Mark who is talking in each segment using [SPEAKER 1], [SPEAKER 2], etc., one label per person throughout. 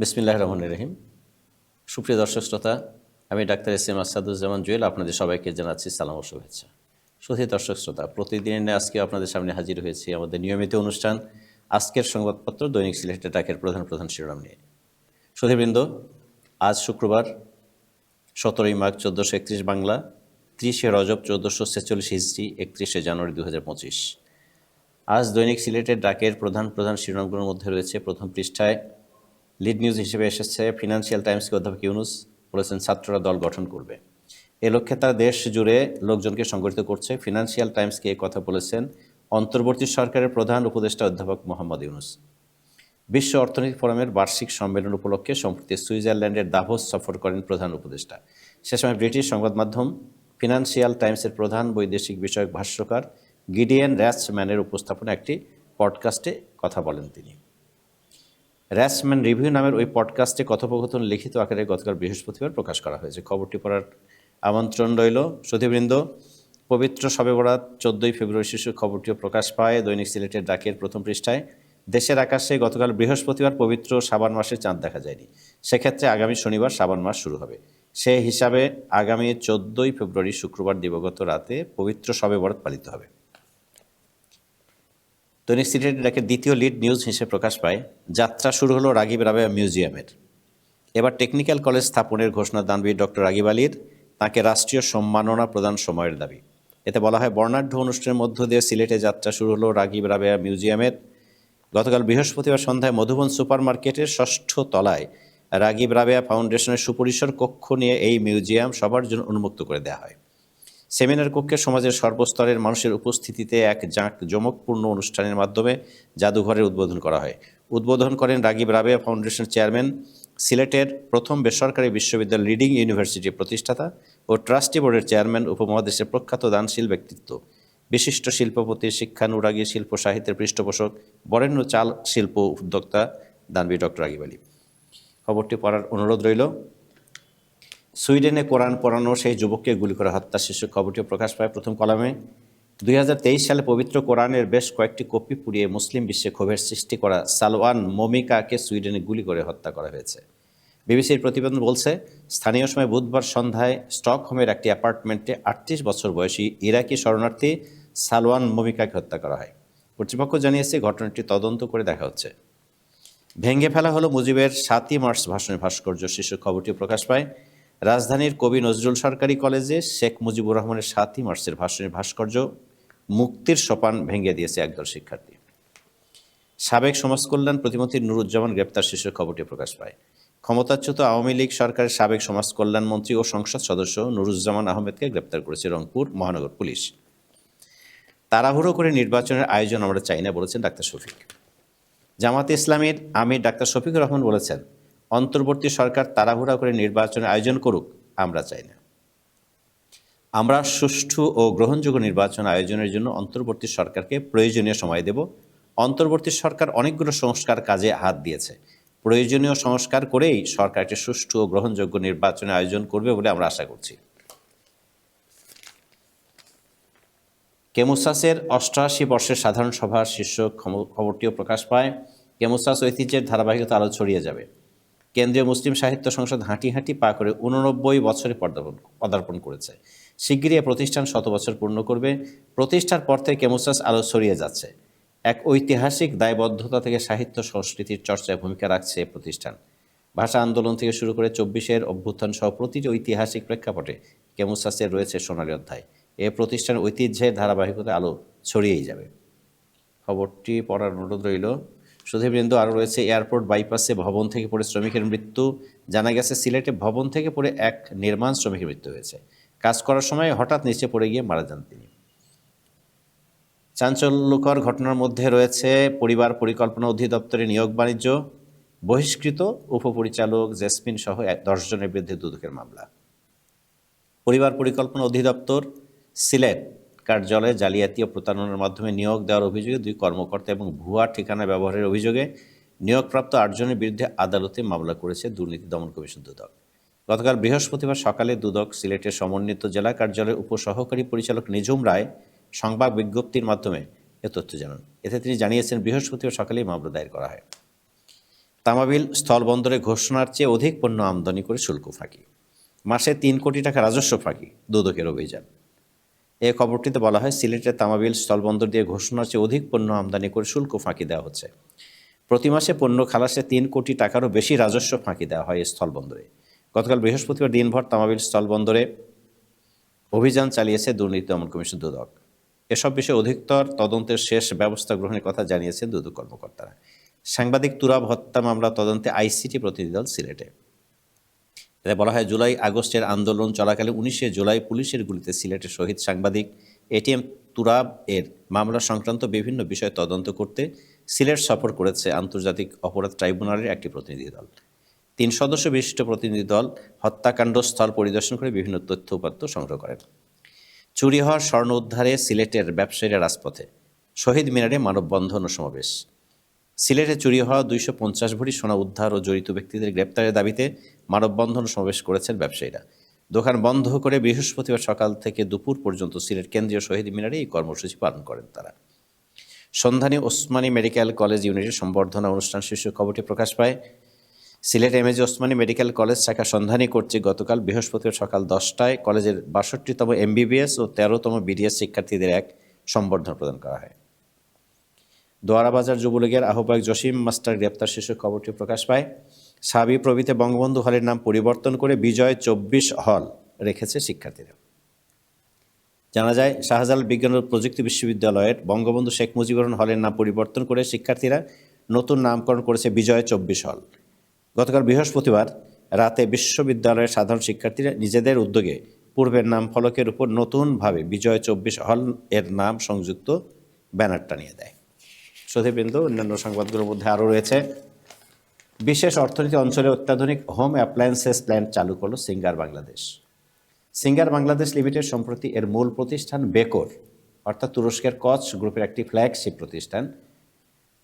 [SPEAKER 1] বিসমিল্লাহ রহমান রহিম সুপ্রিয় দর্শক শ্রোতা আমি doctor S M Asaduzzaman Jewel আপনাদের সবাইকে জানাচ্ছি সালাম ও শুভেচ্ছা সুধী দর্শক শ্রোতা প্রতিদিন আজকে আপনাদের সামনে হাজির হয়েছি আমাদের নিয়মিত অনুষ্ঠান আজকের সংবাদপত্র দৈনিক সিলেট ডাকের প্রধান প্রধান শিরোনাম নিয়ে সুধীবৃন্দ আজ শুক্রবার সতেরোই মার্চ চোদ্দোশো একত্রিশ বাংলা ত্রিশে রজব চোদ্দোশো ছেচল্লিশ হিস্ট্রি একত্রিশে জানুয়ারি দু হাজার পঁচিশ আজ দৈনিক সিলেটের ডাকের প্রধান প্রধান শিরোনামগুলোর মধ্যে রয়েছে প্রথম পৃষ্ঠায় লিড নিউজ হিসেবে এসেছে ফিনান্সিয়াল টাইমসকে অধ্যাপক ইউনুস বলেছেন ছাত্ররা দল গঠন করবে এ লক্ষ্যে তারা দেশ জুড়ে লোকজনকে সংগঠিত করছে ফিনান্সিয়াল টাইমসকে এ কথা বলেছেন অন্তর্বর্তী সরকারের প্রধান উপদেষ্টা অধ্যাপক মোহাম্মদ ইউনুস বিশ্ব অর্থনৈতিক ফোরামের বার্ষিক সম্মেলন উপলক্ষে সম্প্রতি সুইজারল্যান্ডের দাভোস সফর করেন প্রধান উপদেষ্টা সে সময় ব্রিটিশ সংবাদ মাধ্যম ফিনান্সিয়াল টাইমসের প্রধান বৈদেশিক বিষয়ক ভাষ্যকার গিডিয়ান র্যাসম্যানের উপস্থাপনা একটি পডকাস্টে কথা বলেন তিনি র্যাসম্যান রিভিউ নামের ওই পডকাস্টে কথোপকথন লিখিত আকারে গতকাল বৃহস্পতিবার প্রকাশ করা হয়েছে খবরটি পড়ার আমন্ত্রণ রইল সুধীবৃন্দ পবিত্র সবে বরাত চোদ্দোই ফেব্রুয়ারি শিশু খবরটিও প্রকাশ পায় দৈনিক সিলেটের ডাকের প্রথম পৃষ্ঠায় দেশের আকাশে গতকাল বৃহস্পতিবার পবিত্র সাবান মাসের চাঁদ দেখা যায়নি সেক্ষেত্রে আগামী শনিবার সাবান মাস শুরু হবে সে হিসাবে আগামী চোদ্দোই ফেব্রুয়ারি শুক্রবার দিবগত রাতে পবিত্র সবে বরাত পালিত হবে দৈনিক সিলেট এটাকে দ্বিতীয় লিড নিউজ হিসেবে প্রকাশ পায় যাত্রা শুরু হলো রাগিব রাবেয়া মিউজিয়ামের এবার টেকনিক্যাল কলেজ স্থাপনের ঘোষণা দানবীর ডক্টর রাগিব আলীর তাঁকে রাষ্ট্রীয় সম্মাননা প্রদান সময়ের দাবি এতে বলা হয় বর্ণাঢ্য অনুষ্ঠানের মধ্য দিয়ে সিলেটে যাত্রা শুরু হলো রাগিব রাবেয়া মিউজিয়ামের গতকাল বৃহস্পতিবার সন্ধ্যায় মধুবন সুপার মার্কেটের ষষ্ঠ তলায় রাগিব রাবেয়া ফাউন্ডেশনের সুপরিসর কক্ষ নিয়ে এই মিউজিয়াম সবার জন্য উন্মুক্ত করে দেওয়া হয় সেমিনার কক্ষে সমাজের সর্বস্তরের মানুষের উপস্থিতিতে এক জাঁক জমকপূর্ণ অনুষ্ঠানের মাধ্যমে জাদুঘরের উদ্বোধন করা হয় উদ্বোধন করেন রাগিব রাবেয়া ফাউন্ডেশন চেয়ারম্যান সিলেটের প্রথম বেসরকারি বিশ্ববিদ্যালয় লিডিং ইউনিভার্সিটি প্রতিষ্ঠাতা ও ট্রাস্টি বোর্ডের চেয়ারম্যান উপমহাদেশের প্রখ্যাত দানশীল ব্যক্তিত্ব বিশিষ্ট শিল্পপতি শিক্ষানুরাগী শিল্প সাহিত্যের পৃষ্ঠপোষক বরেণ্য চাল শিল্প উদ্যোক্তা দানবি ডক্টর রাগিব আলী খবরটি পড়ার অনুরোধ রইল সুইডেনে কোরআন পড়ানো সেই যুবককে গুলি করে হত্যা শীর্ষক খবরটিও প্রকাশ পায় প্রথম কলামে দুই সালে পবিত্র কোরআনের বেশ কয়েকটি কপি পুড়িয়ে মুসলিম বিশ্বে ক্ষোভের সৃষ্টি করা সালওয়ান মমিকাকে সুইডেনে গুলি করে হত্যা করা হয়েছে বিবিসির প্রতিবেদন বলছে স্থানীয় সময় বুধবার সন্ধ্যায় স্টকহোমের একটি অ্যাপার্টমেন্টে আটত্রিশ বছর বয়সী ইরাকি শরণার্থী সালওয়ান মমিকাকে হত্যা করা হয় কর্তৃপক্ষ জানিয়েছে ঘটনাটি তদন্ত করে দেখা হচ্ছে ভেঙে ফেলা হলো মুজিবের সাতই মার্চ ভাষণের ভাস্কর্য শীর্ষক খবরটি প্রকাশ পায় রাজধানীর কবি নজরুল সরকারি কলেজে শেখ মুজিবুর রহমানের সাতই মার্চের ভাষণের ভাস্কর্য মুক্তির সোপান ভেঙে দিয়েছে একদল শিক্ষার্থী সাবেক সমাজকল্যাণ প্রতিমন্ত্রী নুরুজ্জামান গ্রেপ্তার শীর্ষক খবরটি প্রকাশ পায় ক্ষমতাচ্যুত আওয়ামী লীগ সরকারের সাবেক সমাজ কল্যাণ মন্ত্রী ও সংসদ সদস্য নুরুজ্জামান আহমেদকে গ্রেপ্তার করেছে রংপুর মহানগর পুলিশ তাড়াহুড়ো করে নির্বাচনের আয়োজন আমরা চাই না বলেছেন ডাক্তার শফিক জামাতে ইসলামের আমির ডাক্তার শফিকুর রহমান বলেছেন অন্তর্বর্তী সরকার তাড়াহুড়া করে নির্বাচনের আয়োজন করুক আমরা চাই না আমরা সুষ্ঠু ও গ্রহণযোগ্য নির্বাচন আয়োজনের জন্য অন্তর্বর্তী সরকারকে প্রয়োজনীয় সময় দেব অন্তর্বর্তী সরকার অনেকগুলো সংস্কার কাজে হাত দিয়েছে প্রয়োজনীয় সংস্কার করেই সরকারটি সুষ্ঠু ও গ্রহণযোগ্য নির্বাচন আয়োজন করবে বলে আমরা আশা করছি কেমোসাসের অষ্টআশি বর্ষের সাধারণ সভার শীর্ষ খবরটিও প্রকাশ পায় কেমোসাস ঐতিহ্যের ধারাবাহিকতা আলো ছড়িয়ে যাবে কেন্দ্রীয় মুসলিম সাহিত্য সংসদ হাঁটি হাঁটি পা করে উননব্বই বছরে পদার্পণ পদার্পণ করেছে শিগগিরই প্রতিষ্ঠান শত বছর পূর্ণ করবে প্রতিষ্ঠার পর থেকে কেমোসাস আলো ছড়িয়ে যাচ্ছে এক ঐতিহাসিক দায়বদ্ধতা থেকে সাহিত্য সংস্কৃতির চর্চায় ভূমিকা রাখছে এ প্রতিষ্ঠান ভাষা আন্দোলন থেকে শুরু করে চব্বিশের অভ্যুত্থান সহ প্রতিটি ঐতিহাসিক প্রেক্ষাপটে কেমোসাসের রয়েছে সোনালী অধ্যায় এ প্রতিষ্ঠান ঐতিহ্যের ধারাবাহিকতা আলো ছড়িয়েই যাবে খবরটি পড়ার অনুরোধ রইল সুধীবৃন্দ আরও রয়েছে এয়ারপোর্ট বাইপাসে ভবন থেকে পড়ে শ্রমিকের মৃত্যু জানা গেছে সিলেটে ভবন থেকে পড়ে এক নির্মাণ শ্রমিকের মৃত্যু হয়েছে কাজ করার সময় হঠাৎ নিচে পড়ে গিয়ে মারা যান তিনি চাঞ্চল্যকর ঘটনার মধ্যে রয়েছে পরিবার পরিকল্পনা অধিদপ্তরে নিয়োগ বাণিজ্য বহিষ্কৃত উপপরিচালক জেসমিন সহ দশজনের বিরুদ্ধে দুদকের মামলা পরিবার পরিকল্পনা অধিদপ্তর সিলেট কার্যালয়ে জালিয়াতি ও প্রতারণার মাধ্যমে নিয়োগ দেওয়ার অভিযোগে দুই কর্মকর্তা এবং ভুয়া ঠিকানা ব্যবহারের অভিযোগে নিয়োগপ্রাপ্ত আটজনের বিরুদ্ধে আদালতে মামলা করেছে দুর্নীতি দমন কমিশন দুদক গতকাল বৃহস্পতিবার সকালে দুদক সিলেটের সমন্বিত জেলা কার্যালয়ের উপসহকারী পরিচালক নিজুম রায় সংবাদ বিজ্ঞপ্তির মাধ্যমে এ তথ্য জানান এতে তিনি জানিয়েছেন বৃহস্পতিবার সকালেই মামলা দায়ের করা হয় তামাবিল স্থলবন্দরে ঘোষণার চেয়ে অধিক পণ্য আমদানি করে শুল্ক ফাঁকি মাসে তিন কোটি টাকা রাজস্ব ফাঁকি দুদকের অভিযান এ খবরটিতে বলা হয় সিলেটের তামাবিল স্থলবন্দর দিয়ে ঘোষণার চেয়ে অধিক পণ্য আমদানি করে শুল্ক ফাঁকি দেওয়া হচ্ছে প্রতি মাসে পণ্য খালাসে তিন কোটি টাকারও বেশি রাজস্ব ফাঁকি দেওয়া হয় স্থলবন্দরে গতকাল বৃহস্পতিবার দিনভর তামাবিল স্থলবন্দরে অভিযান চালিয়েছে দুর্নীতি দমন কমিশন দুদক এসব বিষয়ে অধিকতর তদন্তের শেষ ব্যবস্থা গ্রহণের কথা জানিয়েছেন দুদক কর্মকর্তারা সাংবাদিক তুরাব হত্যা মামলা তদন্তে আইসিটি প্রতিনিধি দল সিলেটে এতে বলা হয় জুলাই আগস্টের আন্দোলন চলাকালে উনিশে জুলাই পুলিশের গুলিতে সিলেটের শহীদ সাংবাদিক এটিএম তুরাব এর মামলা সংক্রান্ত বিভিন্ন বিষয়ে তদন্ত করতে সিলেট সফর করেছে আন্তর্জাতিক অপরাধ ট্রাইব্যুনালের একটি প্রতিনিধি দল তিন সদস্য বিশিষ্ট প্রতিনিধি দল হত্যাকাণ্ড স্থল পরিদর্শন করে বিভিন্ন তথ্য উপাত্ত সংগ্রহ করেন চুরি হওয়া স্বর্ণ উদ্ধারে সিলেটের ব্যবসায়ীরা রাজপথে শহীদ মিনারে মানববন্ধন ও সমাবেশ সিলেটে চুরি হওয়া দুইশো পঞ্চাশ ভরি সোনা উদ্ধার ও জড়িত ব্যক্তিদের গ্রেপ্তারের দাবিতে মানববন্ধন সমাবেশ করেছেন ব্যবসায়ীরা দোকান বন্ধ করে বৃহস্পতিবার সকাল থেকে দুপুর পর্যন্ত সিলেট কেন্দ্রীয় শহীদ মিনারে এই কর্মসূচি পালন করেন তারা সন্ধানী ওসমানী মেডিকেল কলেজ ইউনিটের সম্বর্ধনা অনুষ্ঠান শীর্ষ খবরটি প্রকাশ পায় Sylhet AG Osmani medical college শাখা সন্ধানী কর্তৃক গতকাল বৃহস্পতিবার সকাল দশটায় কলেজের বাষট্টিতম এমবিবিএস ও তেরোতম বিডিএস শিক্ষার্থীদের এক সম্বর্ধনা প্রদান করা হয় দোয়ারাবাজার যুবলীগের আহ্বায়ক জসিম মাস্টার গ্রেপ্তার শীর্ষক খবরটি প্রকাশ পায় সাবি প্রভৃতি বঙ্গবন্ধু হলের নাম পরিবর্তন করে বিজয় চব্বিশ হল রেখেছে শিক্ষার্থীরা জানা যায় শাহজালাল বিজ্ঞান ও প্রযুক্তি বিশ্ববিদ্যালয়ের বঙ্গবন্ধু শেখ মুজিবুর হলের নাম পরিবর্তন করে শিক্ষার্থীরা নতুন নামকরণ করেছে বিজয় চব্বিশ হল গতকাল বৃহস্পতিবার রাতে বিশ্ববিদ্যালয়ের সাধারণ শিক্ষার্থীরা নিজেদের উদ্যোগে পূর্বের নাম ফলকের উপর নতুনভাবে বিজয় চব্বিশ হল এর নাম সংযুক্ত ব্যানার টানিয়ে দেয় সতীবৃন্দ অন্যান্য সংবাদগুলোর মধ্যে আরও রয়েছে বিশেষ অর্থনীতি অঞ্চলে অত্যাধুনিক হোম অ্যাপ্লায়েন্সেস প্ল্যান্ট চালু করলো Singer Bangladesh Singer Bangladesh limited সম্প্রতি এর মূল প্রতিষ্ঠান বেকোর অর্থাৎ তুরস্কের কচ গ্রুপের একটি ফ্ল্যাগশিপ প্রতিষ্ঠান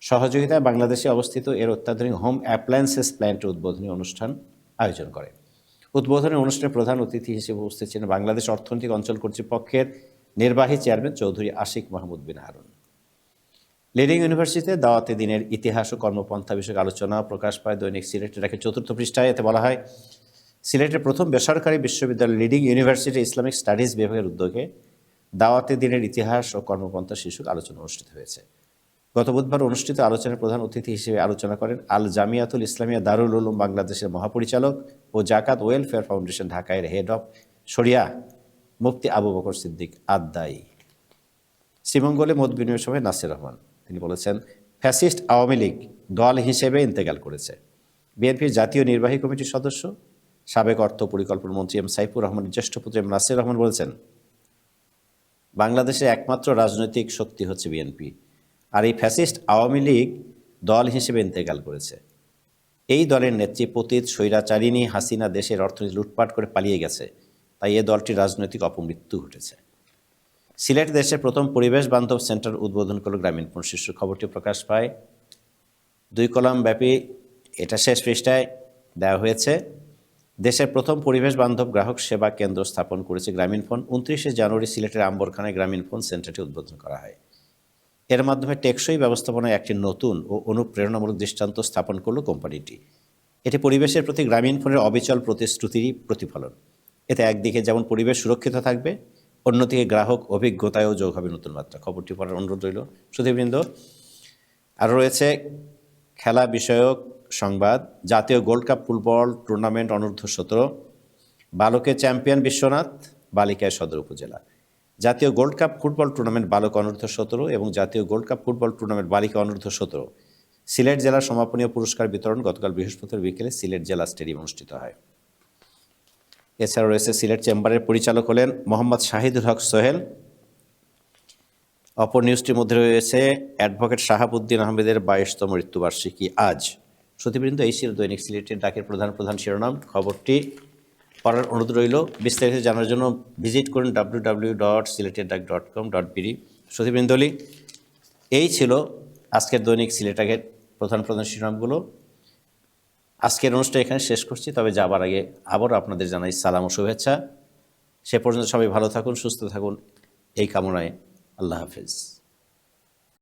[SPEAKER 1] সহযোগিতায় বাংলাদেশে অবস্থিত এর অত্যাধুনিক হোম অ্যাপ্লায়েন্সেস প্ল্যান্ট উদ্বোধনী অনুষ্ঠান আয়োজন করে উদ্বোধনী অনুষ্ঠানে প্রধান অতিথি হিসেবে উপস্থিত ছিলেন বাংলাদেশ অর্থনৈতিক অঞ্চল কর্তৃপক্ষের নির্বাহী চেয়ারম্যান চৌধুরী আশিক মাহমুদ বিন হারুন লিডিং ইউনিভার্সিটিতে দাওয়াতে দিনের ইতিহাস ও কর্মপন্থা বিষয়ক আলোচনা প্রকাশ পায় দৈনিক সিলেট এটাকে চতুর্থ পৃষ্ঠায় এতে বলা হয় সিলেটের প্রথম বেসরকারি বিশ্ববিদ্যালয় লিডিং ইউনিভার্সিটি ইসলামিক স্টাডিজ বিভাগের উদ্যোগে দাওয়াতে দিনের ইতিহাস ও কর্মপন্থা শীর্ষক আলোচনা অনুষ্ঠিত হয়েছে গত বুধবার অনুষ্ঠিত আলোচনার প্রধান অতিথি হিসেবে আলোচনা করেন আল জামিয়াতুল ইসলামিয়া দারুল উলুম বাংলাদেশের মহাপরিচালক ও জাকাত ওয়েলফেয়ার ফাউন্ডেশন ঢাকায়ের হেড অফ শরিয়া মুফতি আবু বকর সিদ্দিক আদ্দাই শ্রীমঙ্গলে মত বিনিময় সভায় নাসির রহমান তিনি বলেছেন ফ্যাসিস্ট আওয়ামী লীগ দল হিসেবে ইন্তেকাল করেছে বিএনপির জাতীয় নির্বাহী কমিটির সদস্য সাবেক অর্থ পরিকল্পনা মন্ত্রী এম সাইফুর রহমানের জ্যেষ্ঠ পুত্র এম নাসির রহমান বলেছেন বাংলাদেশের একমাত্র রাজনৈতিক শক্তি হচ্ছে বিএনপি আর এই ফ্যাসিস্ট আওয়ামী লীগ দল হিসেবে ইন্তেকাল করেছে এই দলের নেত্রী পতীত স্বৈরাচারিণী হাসিনা দেশের অর্থনীতি লুটপাট করে পালিয়ে গেছে তাই এ দলটির রাজনৈতিক অপমৃত্যু ঘটেছে সিলেট দেশে প্রথম পরিবেশ বান্ধব সেন্টার উদ্বোধন করল গ্রামীণফোন শীর্ষ খবরটি প্রকাশ পায় দুই কলম ব্যাপী এটা শেষ পৃষ্ঠায় দেওয়া হয়েছে দেশের প্রথম পরিবেশ বান্ধব গ্রাহক সেবা কেন্দ্র স্থাপন করেছে গ্রামীণফোন উনত্রিশে জানুয়ারি সিলেটের আম্বরখানায় গ্রামীণফোন সেন্টারটি উদ্বোধন করা হয় এর মাধ্যমে টেকসই ব্যবস্থাপনায় একটি নতুন ও অনুপ্রেরণামূলক দৃষ্টান্ত স্থাপন করল কোম্পানিটি এটি পরিবেশের প্রতি গ্রামীণফোনের অবিচল প্রতিশ্রুতিরই প্রতিফলন এতে একদিকে যেমন পরিবেশ সুরক্ষিত থাকবে অন্যদিকে গ্রাহক অভিজ্ঞতায়ও যোগ হবে নতুন মাত্রা খবরটি পড়ার অনুরোধ রইল সুধীবৃন্দ আর রয়েছে খেলা বিষয়ক সংবাদ জাতীয় গোল্ড কাপ ফুটবল টুর্নামেন্ট অনূর্ধ্ব সতেরো বালকের চ্যাম্পিয়ন বিশ্বনাথ বালিকায় সদর উপজেলা জাতীয় গোল্ড কাপ ফুটবল টুর্নামেন্ট বালক অনূর্ধ্ব সতেরো এবং জাতীয় গোল্ড কাপ ফুটবল টুর্নামেন্ট বালিকা অনূর্ধ্ব সতেরো সিলেট জেলার সমাপনীয় পুরস্কার বিতরণ গতকাল বৃহস্পতিবার বিকেলে সিলেট জেলা স্টেডিয়াম অনুষ্ঠিত হয় এছাড়া রয়েছে সিলেট চেম্বারের পরিচালক হলেন মোহাম্মদ শাহিদুল হক সোহেল অপর নিউজটির মধ্যে রয়েছে অ্যাডভোকেট শাহাবুদ্দিন আহমেদের বাইশতম মৃত্যুবার্ষিকী আজ সতীবৃন্দ এই ছিল দৈনিক সিলেটের ডাকের প্রধান প্রধান শিরোনাম খবরটি পড়ার অনুরোধ রইল বিস্তারিত জানার জন্য ভিজিট করুন ডাব্লিউ ডাব্লিউ ডট সিলেটের ডাক ডট কম ডট বিডি সতীবৃন্দলি এই ছিল আজকের দৈনিক সিলেটাকের প্রধান প্রধান শিরোনামগুলো আজকের অনুষ্ঠান এখানে শেষ করছি তবে যাবার আগে আবারও আপনাদের জানাই সালাম ও শুভেচ্ছা সে পর্যন্ত সবাই ভালো থাকুন সুস্থ থাকুন এই কামনায় আল্লাহ হাফিজ